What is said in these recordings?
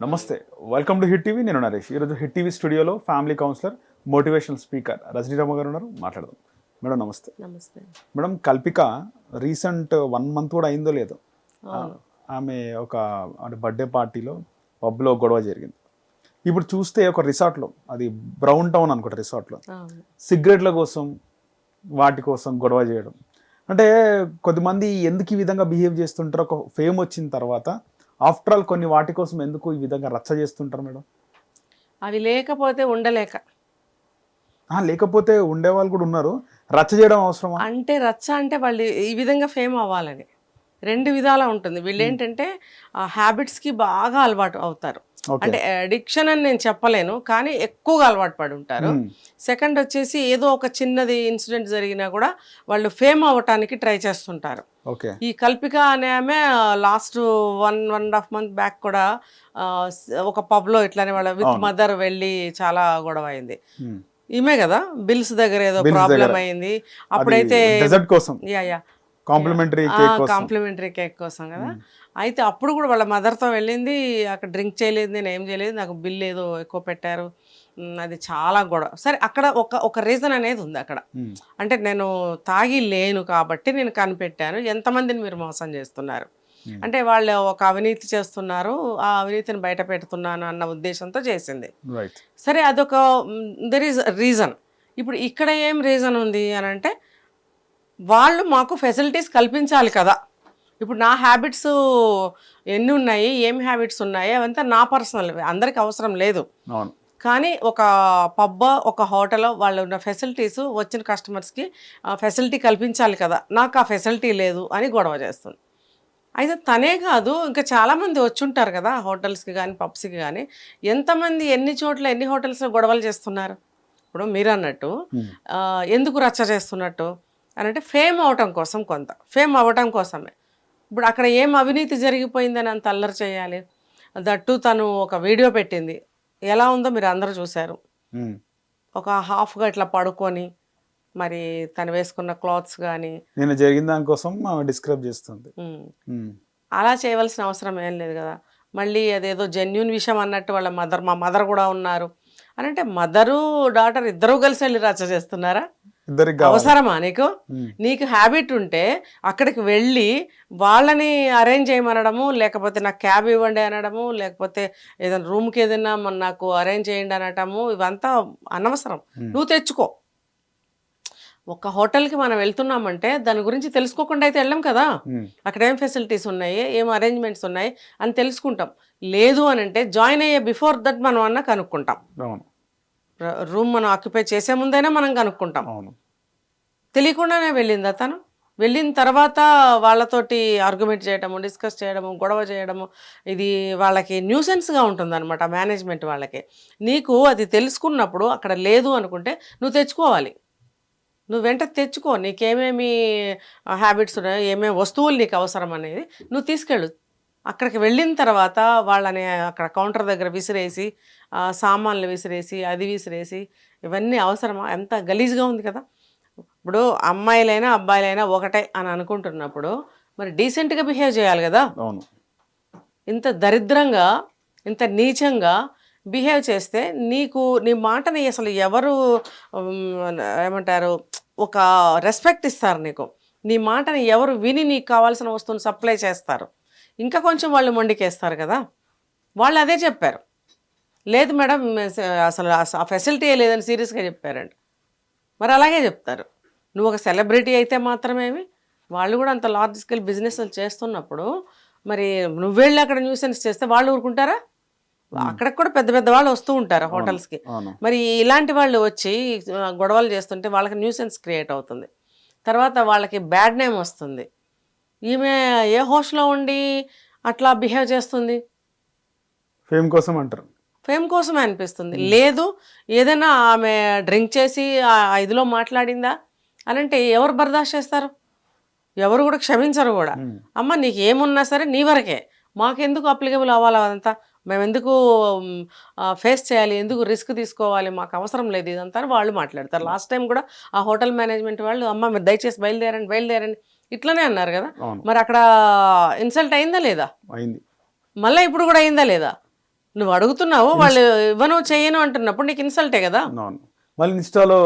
నమస్తే. Welcome to hit TV నేను నరేష్. ఈరోజు హిట్ టీవీ స్టూడియోలో family counsellor motivational speaker Rajanirama గారు ఉన్నారు. మాట్లాడదాం. మేడం నమస్తే. నమస్తే. Madam Kalpika recent one month కూడా అయిందో లేదో? ఆమె ఒక అంటే బర్త్డే పార్టీలో పబ్లో గొడవ జరిగింది. ఇప్పుడు చూస్తే ఒక రిసార్ట్లో అది బ్రౌన్ టౌన్ అనుకుంటా రిసార్ట్లో సిగరెట్ల కోసం వాటి కోసం గొడవ చేయడం. అంటే కొద్దిమంది ఎందుకు ఈ విధంగా బిహేవ్ చేస్తుంటారు ఒక ఫేమ్ వచ్చిన తర్వాత ఆఫ్టర్ ఆల్ కొన్ని వాటి కోసం ఎందుకు ఈ విధంగా రచ్చ చేస్తుంటారు మేడం? అవి లేకపోతే ఉండలేక. లేకపోతే ఉండేవాళ్ళు కూడా ఉన్నారు. రచ్చ చేయడం అవసరమా? అంటే రచ్చ అంటే వాళ్ళు ఈ విధంగా ఫేమ్ అవ్వాలని. రెండు విధాలా ఉంటుంది. వీళ్ళు ఏంటంటే ఆ హ్యాబిట్స్కి బాగా అలవాటు అవుతారు. అంటే అడిక్షన్ అని నేను చెప్పలేను కానీ ఎక్కువగా అలవాటు పడి ఉంటారు. సెకండ్ వచ్చేసి ఏదో ఒక చిన్నది ఇన్సిడెంట్ జరిగినా కూడా వాళ్ళు ఫేమ్ అవ్వటానికి ట్రై చేస్తుంటారు. ఈ కల్పిక అనే ఆమె last one one and half month back కూడా ఒక పబ్లో ఇట్లానే వాళ్ళ విత్. మదర్ వెళ్ళి చాలా గొడవ అయింది. ఈమె కదా? బిల్స్ దగ్గర ఏదో ప్రాబ్లం. అయింది. అప్పుడైతే కోసం. యా యా కాంప్లిమెంటరీ కేక్ కోసం. కాంప్లిమెంటరీ కేక్ కోసం కదా? అయితే అప్పుడు కూడా వాళ్ళ మదర్తో వెళ్ళింది అక్కడ డ్రింక్ చేయలేదు నేను ఏం చేయలేదు నాకు బిల్ ఏదో ఎక్కువ పెట్టారు. అది చాలా గొడవ. సరే అక్కడ ఒక ఒక రీజన్ అనేది ఉంది అక్కడ. అంటే నేను తాగి లేను కాబట్టి నేను కనిపెట్టాను. ఎంతమందిని మీరు మోసం చేస్తున్నారు. అంటే వాళ్ళు ఒక అవినీతి చేస్తున్నారు ఆ అవినీతిని బయట పెడుతున్నాను అన్న ఉద్దేశంతో చేసింది. సరే అదొక దెర్ ఈజ్ రీజన్ ఇప్పుడు ఇక్కడ ఏం రీజన్ ఉంది అని అంటే వాళ్ళు మాకు ఫెసిలిటీస్ కల్పించాలి కదా. ఇప్పుడు నా హ్యాబిట్స్ ఎన్ని ఉన్నాయి ఏం హ్యాబిట్స్ ఉన్నాయి అవంతా నా పర్సనల్ అందరికి అవసరం లేదు. కానీ ఒక పబ్బ ఒక హోటల్ వాళ్ళు ఉన్న ఫెసిలిటీస్ వచ్చిన కస్టమర్స్కి ఫెసిలిటీ కల్పించాలి కదా నాకు ఆ ఫెసిలిటీ లేదు అని గొడవ చేస్తుంది. అయితే తనే కాదు ఇంకా చాలామంది వచ్చుంటారు కదా హోటల్స్కి కానీ పబ్స్కి కానీ ఎంతమంది ఎన్ని చోట్ల ఎన్ని హోటల్స్లో గొడవలు చేస్తున్నారు? ఇప్పుడు మీరు అన్నట్టు ఎందుకు రచ్చ చేస్తున్నట్టు అని అంటే ఫేమ్ అవటం కోసం కొంత ఫేమ్ అవ్వటం కోసమే. ఇప్పుడు అక్కడ ఏం అవినీతి జరిగిపోయిందని అంత అల్లరి చేయాలి? దట్టు తను ఒక వీడియో పెట్టింది. ఎలా ఉందో మీరు అందరూ చూశారు. ఒక హాఫ్గా ఇట్లా పడుకొని మరి తను వేసుకున్న క్లాత్స్ కానీ నేను జరిగిన దానికోసం డిస్క్రైబ్ చేస్తుంది. అలా చేయవలసిన అవసరం ఏం లేదు కదా. మళ్ళీ అదేదో జెన్యున్ విషయం అన్నట్టు వాళ్ళ మదర్ మా మదర్ కూడా ఉన్నారు. అని అంటే మదరు డాటర్ ఇద్దరూ కలిసి వెళ్ళి రచ్చ చేస్తున్నారా? ఇద్దరికి అవసరమా నీకు. నీకు హ్యాబిట్ ఉంటే అక్కడికి వెళ్ళి వాళ్ళని అరేంజ్ చేయమనడము లేకపోతే నాకు క్యాబ్ ఇవ్వండి అనడము లేకపోతే ఏదైనా రూమ్కి ఏదైనా మన నాకు అరేంజ్ చేయండి అనటము ఇవంతా అనవసరం. నువ్వు తెచ్చుకో. ఒక హోటల్కి మనం వెళ్తున్నామంటే దాని గురించి తెలుసుకోకుండా అయితే వెళ్ళాం కదా. అక్కడ ఏం ఫెసిలిటీస్ ఉన్నాయి ఏం అరేంజ్మెంట్స్ ఉన్నాయి అని తెలుసుకుంటాం. లేదు అని అంటే జాయిన్ అయ్యే బిఫోర్ దట్ మనం అన్న కనుక్కుంటాం. రూమ్ మనం ఆక్యుపై చేసే ముందైనా మనం కనుక్కుంటాం. అవును. తెలియకుండానే వెళ్ళిందా తను? వెళ్ళిన తర్వాత వాళ్ళతోటి ఆర్గ్యుమెంట్ చేయడము డిస్కస్ చేయడము గొడవ చేయడము ఇది వాళ్ళకి న్యూసెన్స్గా ఉంటుంది అనమాట మేనేజ్మెంట్ వాళ్ళకి. నీకు అది తెలుసుకున్నప్పుడు అక్కడ లేదు అనుకుంటే నువ్వు తెచ్చుకోవాలి. నువ్వు వెంట తెచ్చుకో నీకేమేమి హ్యాబిట్స్ ఉన్నాయో ఏమేమి వస్తువులు నీకు అవసరం అనేది నువ్వు తీసుకెళ్ళు. అక్కడికి వెళ్ళిన తర్వాత వాళ్ళని అక్కడ కౌంటర్ దగ్గర విసిరేసి సామాన్లు విసిరేసి అది విసిరేసి ఇవన్నీ అవసరమా? ఎంత గలీజ్గా ఉంది కదా. ఇప్పుడు అమ్మాయిలైనా అబ్బాయిలైనా ఒకటే అని అనుకుంటున్నప్పుడు మరి డీసెంట్గా బిహేవ్ చేయాలి కదా. అవును. ఇంత దరిద్రంగా ఇంత నీచంగా బిహేవ్ చేస్తే నీకు నీ మాటని అసలు ఎవరు ఏమంటారు ఒక రెస్పెక్ట్ ఇస్తారు నీకు. నీ మాటని ఎవరు విని నీకు కావాల్సిన వస్తువుని సప్లై చేస్తారు. ఇంకా కొంచెం వాళ్ళు మొండికేస్తారు కదా. వాళ్ళు అదే చెప్పారు. లేదు మేడం అసలు ఆ ఫెసిలిటీ లేదని సీరియస్గా చెప్పారండి మరి అలాగే చెప్తారు. నువ్వు ఒక సెలబ్రిటీ అయితే మాత్రమేమి? వాళ్ళు కూడా అంత లార్జ్ స్కేల్ బిజినెస్ చేస్తున్నప్పుడు మరి నువ్వెళ్ళి అక్కడ న్యూసెన్స్ చేస్తే వాళ్ళు ఊరుకుంటారా? అక్కడికి కూడా పెద్ద పెద్ద వాళ్ళు వస్తూ ఉంటారు హోటల్స్కి. మరి ఇలాంటి వాళ్ళు వచ్చి గొడవలు చేస్తుంటే వాళ్ళకి న్యూసెన్స్ క్రియేట్ అవుతుంది. తర్వాత వాళ్ళకి బ్యాడ్ నేమ్ వస్తుంది. ఈమె ఏ హోస్ట్లో ఉండి అట్లా బిహేవ్ చేస్తుంది? ఫేమ్ కోసం అంటారు. ఫేమ్ కోసమే అనిపిస్తుంది. లేదు ఏదైనా ఆమె డ్రింక్ చేసి ఆ ఇదిలో మాట్లాడిందా? అని అంటే ఎవరు బర్దాష్ చేస్తారు? ఎవరు కూడా క్షమించరు కూడా. మ్మ్. అమ్మ నీకు ఏమున్నా సరే నీ వరకే. మాకెందుకు అప్లికబుల్ అవ్వాలి అదంతా? మేము ఎందుకు ఫేస్ చేయాలి? ఎందుకు రిస్క్ తీసుకోవాలి? మాకు అవసరం లేదు ఇదంతా వాళ్ళు మాట్లాడతారు. లాస్ట్ టైం కూడా ఆ హోటల్ మేనేజ్మెంట్ వాళ్ళు అమ్మ మీరు దయచేసి బయలుదేరండి బయలుదేరండి. ఇట్లనే అన్నారు కదా? మరి అక్కడ ఇన్సల్ట్ అయిందా లేదా? అయింది. మళ్ళీ ఇప్పుడు కూడా అయిందా లేదా? నువ్వు అడుగుతున్నావు వాళ్ళు ఇవ్వను చేయను అంటున్నప్పుడు నీకు ఇన్సల్టే కదా? మళ్ళీ ఇన్స్టాలో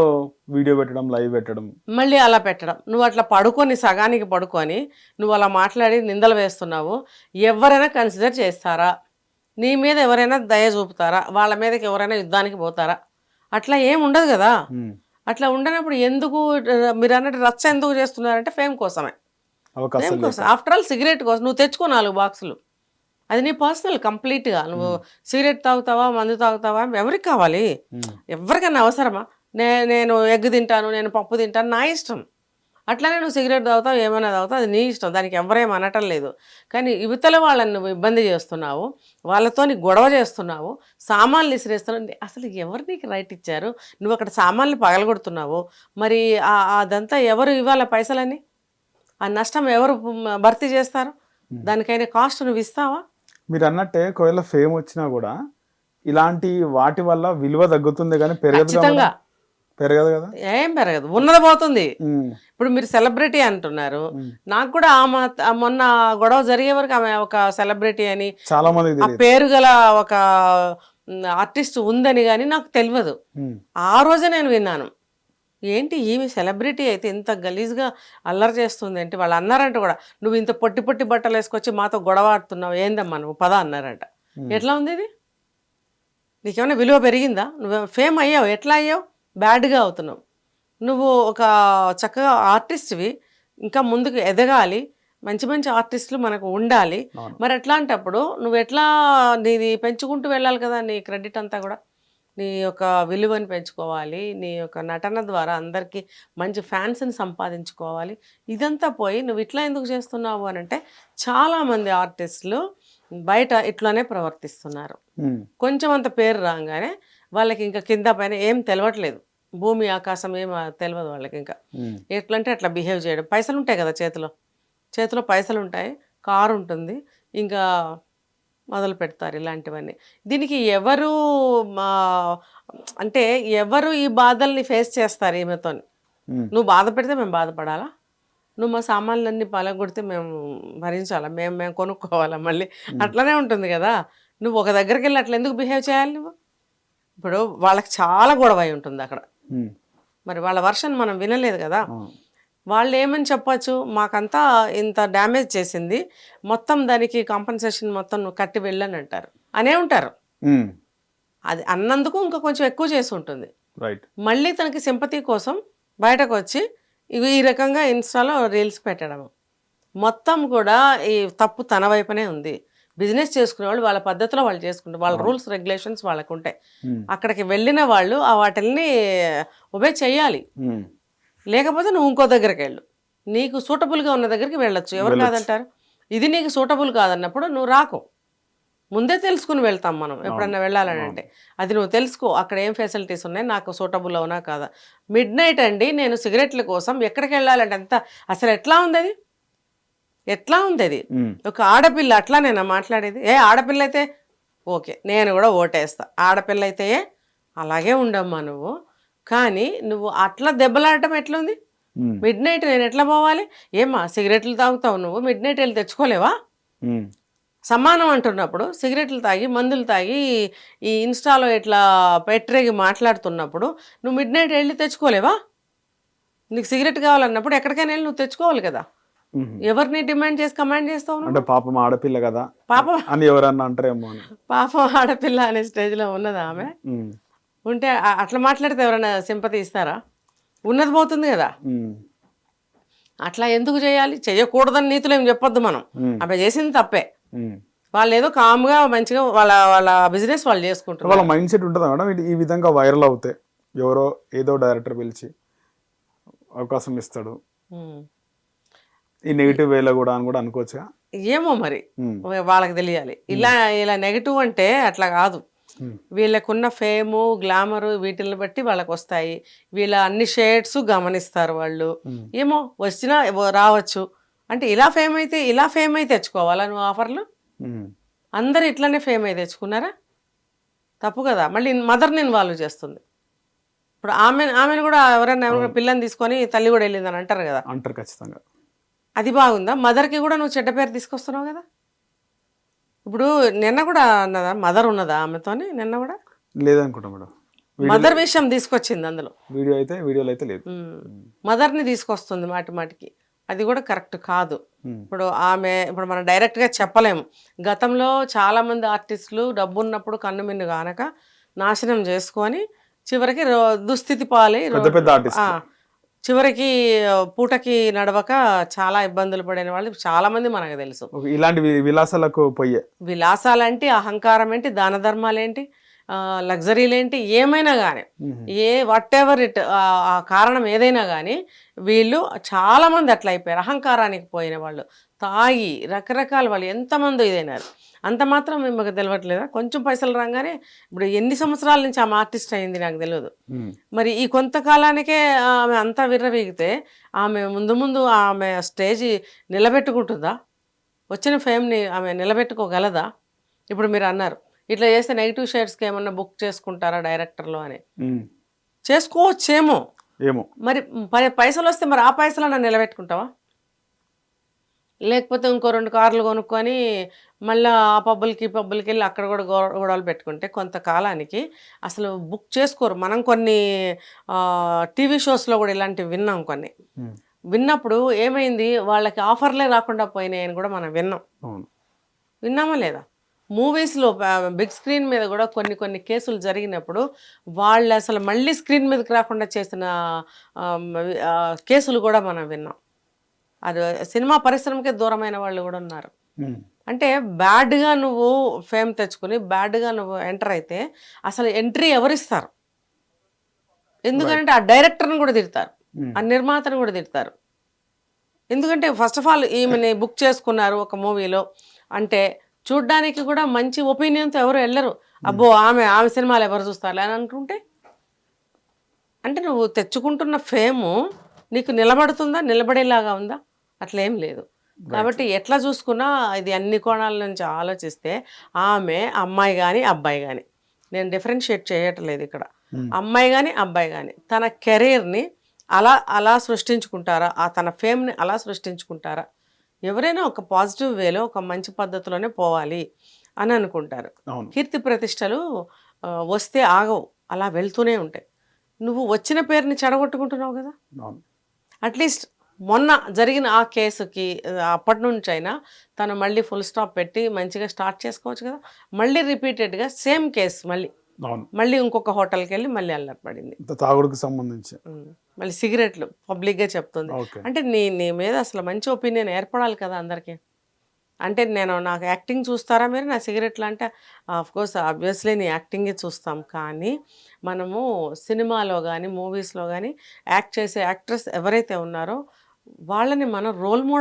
వీడియో పెట్టడం లైవ్ పెట్టడం. మళ్ళీ అలా పెట్టడం. నువ్వు అట్లా పడుకొని సగానికి పడుకొని నువ్వు అలా మాట్లాడి నిందలు వేస్తున్నావు ఎవరైనా కన్సిడర్ చేస్తారా? నీ మీద ఎవరైనా దయ చూపుతారా? వాళ్ళ మీదకి ఎవరైనా యుద్ధానికి పోతారా? అట్లా ఏం ఉండదు కదా. అట్లా ఉండనప్పుడు ఎందుకు మీరు అన్నట్టు రచ్చ ఎందుకు చేస్తున్నారంటే ఫేమ్ కోసమే. ఫేమ్ కోసం ఆఫ్టర్ ఆల్ సిగరెట్ కోసం నువ్వు తెచ్చుకో నాలుగు బాక్సులు. అది నీ పర్సనల్ కంప్లీట్గా. నువ్వు సిగరెట్ తాగుతావా మందు తాగుతావా ఎవరికి కావాలి? ఉమ్. ఎవరికైనా అవసరమా? నే నేను ఎగ్ తింటాను నేను పప్పు తింటాను నా ఇష్టం. అట్లానే నువ్వు సిగరెట్ తాగుతావు ఏమైనా తాగుతావు అది నీ ఇష్టం. దానికి ఎవరేం అనటం లేదు. కానీ యువతల వాళ్ళని నువ్వు ఇబ్బంది చేస్తున్నావు వాళ్ళతో గొడవ చేస్తున్నావు సామాన్లు ఇసిరేస్తున్నావు అసలు ఎవరు నీకు రైట్ ఇచ్చారు? నువ్వు అక్కడ సామాన్లు పగలగొడుతున్నావు. మరి ఆ- అదంతా ఎవరు ఇవ్వాలి పైసలని ఆ నష్టం ఎవరు భర్తీ చేస్తారు? దానికైనా కాస్ట్ నువ్వు ఇస్తావా? మీరు అన్నట్టే ఒకవేళ ఫేమ్ వచ్చినా కూడా ఇలాంటి వాటి వల్ల విలువ తగ్గుతుంది కానీ పెరగదు? పెరగదు కదా? ఏం పెరగదు. ఉన్నది పోతుంది. ఇప్పుడు మీరు సెలబ్రిటీ అంటున్నారు. నాకు కూడా ఆమె మొన్న గొడవ జరిగే వరకు ఆమె ఒక సెలబ్రిటీ అని చాలా మందికి ఆ పేరు గల ఒక ఆర్టిస్ట్ ఉందని కానీ నాకు తెలియదు. ఆ రోజే నేను విన్నాను. ఏంటి ఈమె సెలబ్రిటీ అయితే ఇంత గలీజ్గా అల్లరి చేస్తుంది అంటే వాళ్ళు అన్నారంట కూడా. నువ్వు ఇంత పొట్టి పొట్టి బట్టలు వేసుకొచ్చి మాతో గొడవ ఆడుతున్నావు ఏందమ్మా నువ్వు? పద అన్నారంట. ఎట్లా ఉంది ఇది? నీకేమైనా విలువ పెరిగిందా? నువ్వు ఫేమ్ అయ్యావు? ఎట్లా అయ్యావు? బ్యాడ్గా అవుతున్నావు. నువ్వు ఒక చక్కగా ఆర్టిస్ట్వి ఇంకా ముందుకు ఎదగాలి. మంచి మంచి ఆర్టిస్టులు మనకు ఉండాలి. మరి ఎట్లాంటప్పుడు నువ్వు ఎట్లా నీది పెంచుకుంటూ వెళ్ళాలి కదా నీ క్రెడిట్ అంతా కూడా? నీ యొక్క విలువని పెంచుకోవాలి. నీ యొక్క నటన ద్వారా అందరికీ మంచి ఫ్యాన్స్ని సంపాదించుకోవాలి. ఇదంతా పోయి నువ్వు ఇట్లా ఎందుకు చేస్తున్నావు అని అంటే చాలామంది ఆర్టిస్టులు బయట ఇట్లానే ప్రవర్తిస్తున్నారు. కొంచెం అంత పేరు రాగానే వాళ్ళకి ఇంకా కింద పైన ఏం తెలవట్లేదు. భూమి ఆకాశం ఏం తెలియదు వాళ్ళకి ఇంకా. ఎట్లంటే అట్లా బిహేవ్ చేయడం. పైసలు ఉంటాయి కదా చేతిలో. చేతిలో పైసలు ఉంటాయి. కారు ఉంటుంది. ఇంకా మొదలు పెడతారు ఇలాంటివన్నీ. దీనికి ఎవరు మా అంటే ఎవరు ఈ బాధల్ని ఫేస్ చేస్తారు ఈమెతో. నువ్వు బాధ పెడితే మేము బాధపడాలా? నువ్వు మా సామాన్లన్నీ పలగొడితే మేము భరించాలా? మేము మేము కొనుక్కోవాలా మళ్ళీ? అట్లనే ఉంటుంది కదా. నువ్వు ఒక దగ్గరికి వెళ్ళి అట్లా ఎందుకు బిహేవ్ చేయాలి నువ్వు? ఇప్పుడు వాళ్ళకి చాలా గొడవ ఉంటుంది అక్కడ. మరి వాళ్ళ వర్షన్ మనం వినలేదు కదా. వాళ్ళు ఏమని చెప్పచ్చు? మాకంతా ఇంత డ్యామేజ్ చేసింది. మొత్తం దానికి కాంపన్సేషన్ మొత్తం నువ్వు కట్టి వెళ్ళని అంటారు. అనే ఉంటారు. అది అన్నందుకు ఇంకా కొంచెం ఎక్కువ చేసి ఉంటుంది. మళ్ళీ తనకి సింపతి కోసం బయటకు వచ్చి ఇవి ఈ రకంగా ఇన్స్టాలో రీల్స్ పెట్టడం మొత్తం కూడా ఈ తప్పు తన వైపునే ఉంది. బిజినెస్ చేసుకునే వాళ్ళు వాళ్ళ పద్ధతిలో వాళ్ళు చేసుకుంటారు. వాళ్ళ రూల్స్ రెగ్యులేషన్స్ వాళ్ళకు ఉంటాయి. అక్కడికి వెళ్ళిన వాళ్ళు ఆ వాటిల్ని ఒబే చేయాలి. లేకపోతే నువ్వు ఇంకో దగ్గరికి వెళ్ళు. నీకు సూటబుల్గా ఉన్న దగ్గరికి వెళ్ళొచ్చు. ఎవరు. కాదంటారు? ఇది నీకు సూటబుల్ కాదన్నప్పుడు నువ్వు రాకు. ముందే తెలుసుకుని వెళ్తాం మనం ఎప్పుడన్నా వెళ్ళాలని అంటే. అది నువ్వు తెలుసుకో అక్కడ ఏం ఫెసిలిటీస్ ఉన్నాయి నాకు సూటబుల్ అవునా కాదా? మిడ్ నైట్ అండి నేను సిగరెట్ల కోసం ఎక్కడికి వెళ్ళాలంటే అంత అసలు ఎట్లా ఉంది అది? ఎట్లా ఉంది అది. ఒక ఆడపిల్ల అట్లా నేను మాట్లాడేది? ఏ ఆడపిల్ల అయితే ఓకే నేను కూడా ఓటేస్తా. ఆడపిల్ల అయితే అలాగే ఉండమ్మా నువ్వు. కానీ నువ్వు అట్లా దెబ్బలాడటం ఎట్లుంది. మిడ్ నైట్ నేను ఎట్లా పోవాలి? ఏమా సిగరెట్లు తాగుతావు నువ్వు? మిడ్ నైట్ వెళ్ళి తెచ్చుకోలేవా. సమానం అంటున్నప్పుడు సిగరెట్లు తాగి మందులు తాగి ఈ ఇన్స్టాలో ఇట్లా పెట్టరేగి మాట్లాడుతున్నప్పుడు నువ్వు మిడ్ నైట్ వెళ్ళి తెచ్చుకోలేవా? నీకు సిగరెట్ కావాలన్నప్పుడు ఎక్కడికైనా వెళ్ళి నువ్వు తెచ్చుకోవాలి కదా. ఎవరిని డిమాండ్ చేసి కమాండ్ చేస్తావు? అంటే పాపం ఆడపిల్ల కదా పాపం అని ఎవరన్నా అంటారేమో పాపం ఆడపిల్ల అనే స్టేజ్లో ఉన్నదా ఆమె. ఉంటే అట్లా మాట్లాడితే ఎవరైనా సింపతి ఇస్తారా ఉన్నది పోతుంది కదా. అట్లా ఎందుకు చేయాలి చేయకూడదని నీతులు ఏం చెప్పొద్దు మనం. ఆమె చేసింది తప్పే. వాళ్ళు ఏదో కామ్గా మంచిగా వాళ్ళ వాళ్ళ బిజినెస్ వాళ్ళు చేసుకుంటారు వాళ్ళ మైండ్ సెట్ ఉంటుందా మేడం ఈ విధంగా వైరల్ అవుతాయి ఎవరో ఏదో డైరెక్టర్ పిలిచి అవకాశం ఇస్తాడు. ఈ నెగిటివ్ వేలో కూడా అని కూడా అనుకోవచ్చుగా. ఏమో మరి. వాళ్ళకి తెలియాలి. ఇలా ఇలా నెగిటివ్ అంటే అట్లా కాదు. వీళ్ళకున్న ఫేము గ్లామరు వీటిని బట్టి వాళ్ళకి వస్తాయి వీళ్ళ అన్ని షేడ్స్ గమనిస్తారు వాళ్ళు. ఏమో వచ్చినా రావచ్చు. అంటే ఇలా ఫేమ్ అయితే ఇలా ఫేమ్ అయితే తెచ్చుకోవాలా నువ్వు ఆఫర్లు. అందరు ఇట్లానే ఫేమ్ అయి తెచ్చుకున్నారా? తప్పు కదా. మళ్ళీ మదర్ని ఇన్వాల్వ్ చేస్తుంది. ఇప్పుడు ఆమె ఆమెను కూడా ఎవరైనా ఎవరైనా పిల్లని తీసుకొని తల్లి కూడా వెళ్ళిందని అంటారు కదా. అంటారు ఖచ్చితంగా. అది బాగుందా? మదర్కి కూడా నువ్వు చెడ్డ పేరు తీసుకొస్తున్నావు కదా? ఇప్పుడు నిన్న కూడా అన్నదా? మదర్ ఉన్నదా ఆమెతోని నిన్న కూడా? లేదనుకుంటా మేడం. మదర్ విషయం తీసుకొచ్చింది అందులో. వీడియో అయితే వీడియోలో అయితే లేదు. మదర్ని తీసుకొస్తుంది మాటి మాటికి. అది కూడా కరెక్ట్ కాదు. ఇప్పుడు ఆమె ఇప్పుడు మనం డైరెక్ట్గా చెప్పలేము గతంలో చాలామంది ఆర్టిస్టులు డబ్బు ఉన్నప్పుడు కన్ను మిన్ను కానక నాశనం చేసుకొని చివరికి దుస్థితి పాలై పెద్ద పెద్ద చివరికి పూటకి నడవక చాలా ఇబ్బందులు పడిన వాళ్ళు చాలా మంది మనకు తెలుసు. ఇలాంటి విలాసాలకు పోయే. విలాసాలేంటి అహంకారం ఏంటి దాన ధర్మాలేంటి లగ్జరీలేంటి ఏమైనా కానీ. ఏ వాట్ ఎవర్ ఇట్ ఆ కారణం ఏదైనా కానీ వీళ్ళు చాలా మంది అట్లా అయిపోయారు. అహంకారానికి పోయిన వాళ్ళు. తాగి రకరకాల వాళ్ళు ఎంతమంది ఇదైనారు. అంత మాత్రం మీకు తెలియట్లేదా కొంచెం పైసలు రాగానే ఇప్పుడు ఎన్ని సంవత్సరాల నుంచి ఆమె ఆర్టిస్ట్ అయింది నాకు తెలియదు. మరి ఈ కొంతకాలానికే ఆమె అంతా విర్రవీగితే ఆమె ముందు ముందు ఆమె స్టేజ్ నిలబెట్టుకుంటుందా? వచ్చిన ఫేమ్ని ఆమె నిలబెట్టుకోగలదా? ఇప్పుడు మీరు అన్నారు ఇట్లా చేస్తే నెగిటివ్ షేడ్స్కి ఏమన్నా బుక్ చేసుకుంటారా డైరెక్టర్లు అని. చేసుకోవచ్చేమో. ఏమో. మరి పైసలు వస్తే మరి ఆ పైసలన్నా నిలబెట్టుకుంటావా? లేకపోతే ఇంకో రెండు కార్లు కొనుక్కొని మళ్ళీ ఆ పబ్బులకి ఈ పబ్బులకి వెళ్ళి అక్కడ కూడా గొడవలు పెట్టుకుంటే కొంతకాలానికి అసలు బుక్ చేసుకోరు. మనం కొన్ని టీవీ షోస్లో కూడా ఇలాంటివి విన్నాం కొన్ని. విన్నప్పుడు ఏమైంది? వాళ్ళకి ఆఫర్లే రాకుండా పోయినాయని కూడా మనం విన్నాం. విన్నామా లేదా? మూవీస్లో బిగ్ స్క్రీన్ మీద కూడా కొన్ని కొన్ని కేసులు జరిగినప్పుడు వాళ్ళు అసలు మళ్ళీ స్క్రీన్ మీదకి రాకుండా చేసిన కేసులు కూడా మనం విన్నాం. అది సినిమా పరిశ్రమకే దూరమైన వాళ్ళు కూడా ఉన్నారు. అంటే బ్యాడ్గా నువ్వు ఫేమ్ తెచ్చుకుని బ్యాడ్గా నువ్వు ఎంటర్ అయితే అసలు ఎంట్రీ ఎవరిస్తారు? ఎందుకంటే ఆ డైరెక్టర్ని కూడా తిడతారు. ఆ నిర్మాతను కూడా తిడతారు. ఎందుకంటే ఫస్ట్ ఆఫ్ ఆల్ ఈమెని బుక్ చేసుకున్నారు ఒక మూవీలో. అంటే చూడ్డానికి కూడా మంచి ఒపీనియన్తో ఎవరు వెళ్ళరు. అబ్బో ఆమె ఆమె సినిమాలు ఎవరు చూస్తారు? అని అనుకుంటే అంటే నువ్వు తెచ్చుకుంటున్న ఫేము నీకు నిలబడుతుందా? నిలబడేలాగా ఉందా? అట్లా ఏం లేదు కాబట్టి ఎట్లా చూసుకున్నా ఇది అన్ని కోణాల నుంచి ఆలోచిస్తే ఆమె అమ్మాయి కానీ అబ్బాయి కానీ నేను డిఫరెన్షియేట్ చేయట్లేదు ఇక్కడ. Hmm. అమ్మాయి కానీ అబ్బాయి కానీ తన కెరీర్ని అలా అలా సృష్టించుకుంటారా? ఆ తన ఫేమ్ని అలా సృష్టించుకుంటారా? ఎవరైనా ఒక పాజిటివ్ వేలో ఒక మంచి పద్ధతిలోనే పోవాలి అని అనుకుంటారు. కీర్తి ప్రతిష్టలు వస్తే ఆగవు. అలా వెళ్తూనే ఉంటాయి. నువ్వు వచ్చిన పేరుని చెడగొట్టుకుంటున్నావు కదా? అట్లీస్ట్ మొన్న జరిగిన ఆ కేసుకి అప్పటి నుంచి అయినా తను మళ్ళీ ఫుల్ స్టాప్ పెట్టి మంచిగా స్టార్ట్ చేసుకోవచ్చు కదా. మళ్ళీ రిపీటెడ్గా సేమ్ కేసు మళ్ళీ. మళ్ళీ ఇంకొక హోటల్కి వెళ్ళి మళ్ళీ అల్లరి పడింది. ఇంత తాగుడుకు సంబంధించి. మళ్ళీ సిగరెట్లు పబ్లిక్గా చెప్తుంది. అంటే నీ నీ మీద అసలు మంచి ఒపీనియన్ ఏర్పడాలి కదా అందరికీ. అంటే నేను నాకు యాక్టింగ్ చూస్తారా మీరు? నా సిగరెట్లు అంటే ఆఫ్ కోర్స్ ఆబ్వియస్లీ నీ యాక్టింగే చూస్తాం. కానీ మనము సినిమాలో కానీ మూవీస్లో కానీ యాక్ట్ చేసే యాక్ట్రెస్ ఎవరైతే ఉన్నారో వాళ్ళని మనం రోల్ మోడల్